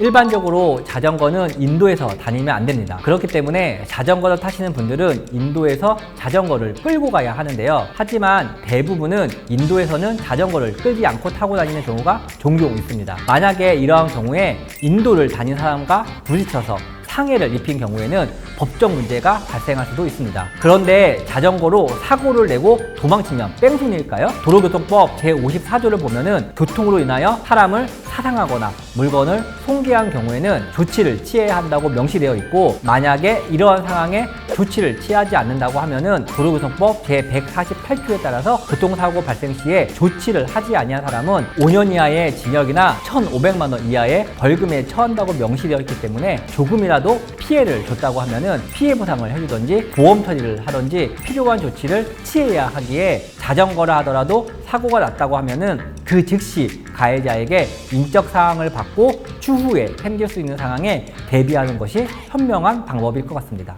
일반적으로 자전거는 인도에서 다니면 안 됩니다. 그렇기 때문에 자전거를 타시는 분들은 인도에서 자전거를 끌고 가야 하는데요. 하지만 대부분은 인도에서는 자전거를 끌지 않고 타고 다니는 경우가 종종 있습니다. 만약에 이러한 경우에 인도를 다닌 사람과 부딪혀서 상해를 입힌 경우에는 법적 문제가 발생할 수도 있습니다. 그런데 자전거로 사고를 내고 도망치면 뺑소니일까요? 도로교통법 제54조를 보면은 교통으로 인하여 사람을 사상하거나 물건을 손괴한 경우에는 조치를 취해야 한다고 명시되어 있고 만약에 이러한 상황에 조치를 취하지 않는다고 하면은 도로교통법 제148조에 따라서 교통사고 발생 시에 조치를 하지 아니한 사람은 5년 이하의 징역이나 1,500만 원 이하의 벌금에 처한다고 명시되어 있기 때문에 조금이라도 피해를 줬다고 하면은 피해 보상을 해주던지 보험 처리를 하던지 필요한 조치를 취해야 하기에 자전거라 하더라도 사고가 났다고 하면은 그 즉시 가해자에게 인적 사항을 받고 추후에 생길 수 있는 상황에 대비하는 것이 현명한 방법일 것 같습니다.